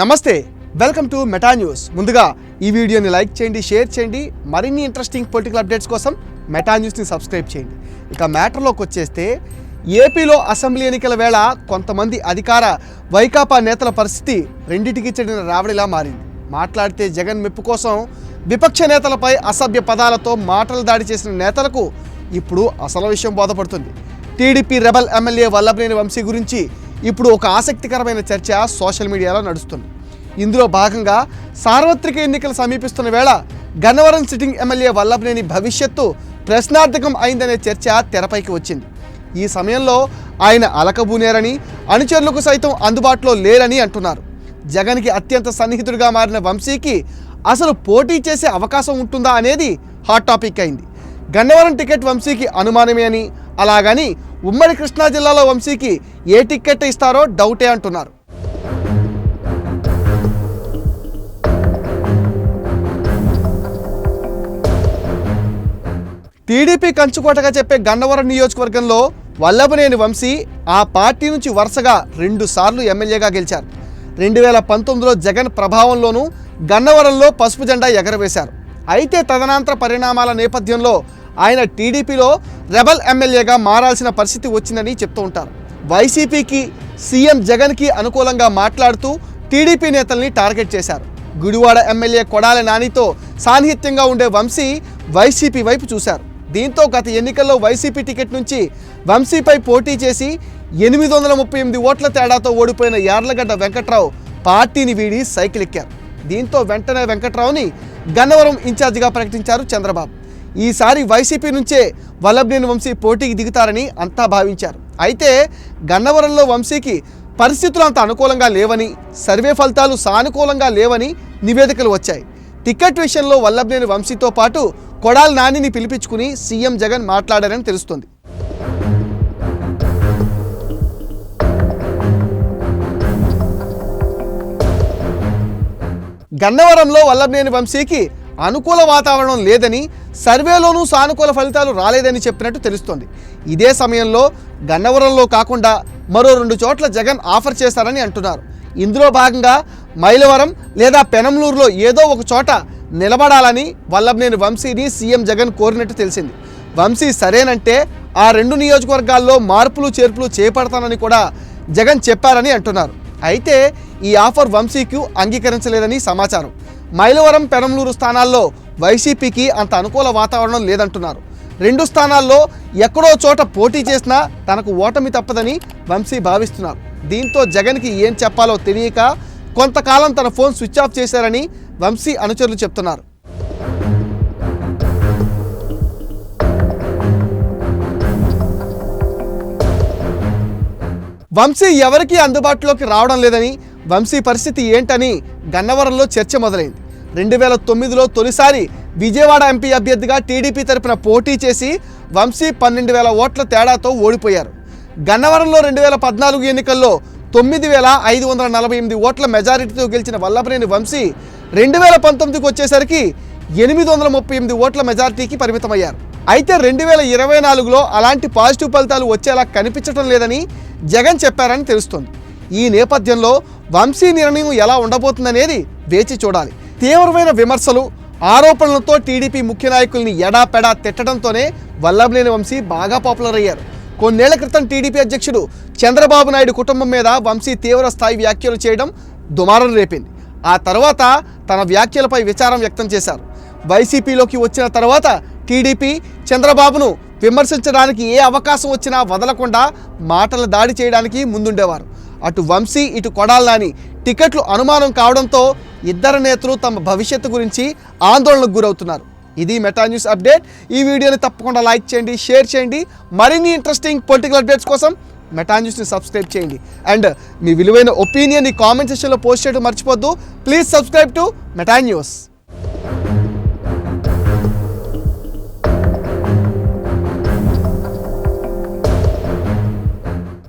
నమస్తే welcome to Meta news. ముందుగా ఈ వీడియోని లైక్ చేయండి షేర్ చేయండి. మరిన్ని ఇంట్రెస్టింగ్ పొలిటికల్ అప్డేట్స్ కోసం మెటా న్యూస్ని సబ్స్క్రైబ్ చేయండి. ఇక మ్యాటర్లోకి వచ్చేస్తే ఏపీలో అసెంబ్లీ ఎన్నికల వేళ కొంతమంది అధికార వైకాపా నేతల పరిస్థితి రెండింటికి చెడిన రావడిలా మారింది. మాట్లాడితే జగన్ మెప్పు కోసం విపక్ష నేతలపై అసభ్య పదాలతో మాటలు దాడి చేసిన నేతలకు ఇప్పుడు అసలు విషయం బోధపడుతుంది. TDP rebel MLA Vallabhaneni Vamsi గురించి ఇప్పుడు ఒక ఆసక్తికరమైన చర్చ సోషల్ మీడియాలో నడుస్తుంది. ఇందులో భాగంగా సార్వత్రిక ఎన్నికలు సమీపిస్తున్న వేళ గన్నవరం సిట్టింగ్ ఎమ్మెల్యే వల్లభనేని భవిష్యత్తు ప్రశ్నార్థకం అయిందనే చర్చ తెరపైకి వచ్చింది. ఈ సమయంలో ఆయన అలకబూనేరని అనుచరులకు సైతం అందుబాటులో లేరని అంటున్నారు. జగన్కి అత్యంత సన్నిహితుడిగా మారిన వంశీకి అసలు పోటీ చేసే అవకాశం ఉంటుందా అనేది హాట్ టాపిక్ అయింది. గన్నవరం టికెట్ వంశీకి అనుమానమే అని అలాగని ఉమ్మడి కృష్ణా జిల్లాలో వంశీకి ఏ టిక్కెట్ ఇస్తారో డౌటే అంటున్నారు. టీడీపీ కంచుకోటగా చెప్పే గన్నవరం నియోజకవర్గంలో వల్లభనేని వంశీ ఆ పార్టీ నుంచి వరుసగా రెండు సార్లు ఎమ్మెల్యేగా గెలిచారు. రెండు వేల పంతొమ్మిదిలో జగన్ ప్రభావంలోనూ గన్నవరంలో పసుపు జెండా ఎగరవేశారు. అయితే తదనంతర పరిణామాల నేపథ్యంలో ఆయన టీడీపీలో రెబల్ ఎమ్మెల్యేగా మారాల్సిన పరిస్థితి వచ్చిందని చెప్తూ ఉంటారు. వైసీపీకి సీఎం జగన్కి అనుకూలంగా మాట్లాడుతూ టీడీపీ నేతల్ని టార్గెట్ చేశారు. గుడివాడ ఎమ్మెల్యే కొడాల నానితో సాన్నిహిత్యంగా ఉండే వంశీ వైసీపీ వైపు చూశారు. దీంతో గత ఎన్నికల్లో వైసీపీ టికెట్ నుంచి వంశీపై పోటీ చేసి ఎనిమిది వందల ముప్పై ఎనిమిది ఓట్ల తేడాతో ఓడిపోయిన యార్లగడ్డ వెంకట్రావు పార్టీని వీడి సైకిల్ ఎక్కారు. దీంతో వెంటనే వెంకట్రావుని గన్నవరం ఇన్ఛార్జిగా ప్రకటించారు చంద్రబాబు. ఈసారి వైసీపీ నుంచే వల్లభనేని వంశీ పోటీకి దిగుతారని అంతా భావించారు. అయితే గన్నవరంలో వంశీకి పరిస్థితులు అంత అనుకూలంగా లేవని సర్వే ఫలితాలు సానుకూలంగా లేవని నివేదికలు వచ్చాయి. టికెట్ విషయంలో వల్లభనేని వంశీతో పాటు కొడాల్ నానిని పిలిపించుకుని సీఎం జగన్ మాట్లాడారని తెలుస్తుంది. గన్నవరంలో వల్లభనేని వంశీకి అనుకూల వాతావరణం లేదని సర్వేలోనూ సానుకూల ఫలితాలు రాలేదని చెప్పినట్టు తెలుస్తోంది. ఇదే సమయంలో గన్నవరంలో కాకుండా మరో రెండు చోట్ల జగన్ ఆఫర్ చేశారని అంటున్నారు. ఇందులో భాగంగా మైలవరం లేదా పెనంలూరులో ఏదో ఒక చోట నిలబడాలని వల్లభనేని వంశీని సీఎం జగన్ కోరినట్టు తెలిసింది. వంశీ సరేనంటే ఆ రెండు నియోజకవర్గాల్లో మార్పులు చేర్పులు చేపడతానని కూడా జగన్ చెప్పారని అంటున్నారు. అయితే ఈ ఆఫర్ వంశీకి అంగీకరించలేదని సమాచారం. మైలవరం పెనంలూరు స్థానాల్లో వైసీపీకి అంత అనుకూల వాతావరణం లేదంటున్నారు. రెండు స్థానాల్లో ఎక్కడో చోట పోటీ చేసినా తనకు ఓటమి తప్పదని వంశీ భావిస్తున్నారు. దీంతో జగన్కి ఏం చెప్పాలో తెలియక కొంతకాలం తన ఫోన్ స్విచ్ ఆఫ్ చేశారని వంశీ అనుచరులు చెప్తున్నారు. వంశీ ఎవరికీ అందుబాటులోకి రావడం లేదని వంశీ పరిస్థితి ఏంటని గన్నవరంలో చర్చ మొదలైంది. రెండు వేల తొమ్మిదిలో తొలిసారి విజయవాడ ఎంపీ అభ్యర్థిగా టీడీపీ తరపున పోటీ చేసి వంశీ పన్నెండు వేల ఓట్ల తేడాతో ఓడిపోయారు. గన్నవరంలో రెండు వేల పద్నాలుగు ఎన్నికల్లో తొమ్మిది వేల ఐదు వందల నలభై ఎనిమిది ఓట్ల మెజారిటీతో గెలిచిన వల్లభనేని వంశీ రెండు వేల పంతొమ్మిదికి వచ్చేసరికి ఎనిమిది వందల ముప్పై ఎనిమిది ఓట్ల మెజారిటీకి పరిమితమయ్యారు. అయితే రెండు వేల ఇరవై నాలుగులో అలాంటి పాజిటివ్ ఫలితాలు వచ్చేలా కనిపించడం లేదని జగన్ చెప్పారని తెలుస్తోంది. ఈ నేపథ్యంలో వంశీ నిర్ణయం ఎలా ఉండబోతుందనేది వేచి చూడాలి. తీవ్రమైన విమర్శలు ఆరోపణలతో టీడీపీ ముఖ్య నాయకుల్ని ఎడాపెడా తిట్టడంతోనే వల్లభనేని వంశీ బాగా పాపులర్ అయ్యారు. కొన్నేళ్ళ క్రితం టీడీపీ అధ్యక్షుడు చంద్రబాబు నాయుడు కుటుంబం మీద వంశీ తీవ్ర స్థాయి వ్యాఖ్యలు చేయడం దుమారం రేపింది. ఆ తర్వాత తన వ్యాఖ్యలపై విచారం వ్యక్తం చేశారు. వైసీపీలోకి వచ్చిన తర్వాత టీడీపీ చంద్రబాబును విమర్శించడానికి ఏ అవకాశం వచ్చినా వదలకుండా మాటల దాడి చేయడానికి ముందుండేవారు. అటు వంశీ ఇటు కొడాలని టికెట్లు అనుమానం కావడంతో ఇద్దరు నేతలు తమ భవిష్యత్తు గురించి ఆందోళనకు గురవుతున్నారు. ఇది మెటా న్యూస్ అప్డేట్. ఈ వీడియోని తప్పకుండా లైక్ చేయండి షేర్ చేయండి. మరిన్ని ఇంట్రెస్టింగ్ పొలిటికల్ అప్డేట్స్ కోసం మెటా న్యూస్ని సబ్స్క్రైబ్ చేయండి. అండ్ మీ విలువైన ఒపీనియన్ ఈ కామెంట్ సెక్షన్లో పోస్ట్ చేయడం మర్చిపోద్దు. Please subscribe to Meta news.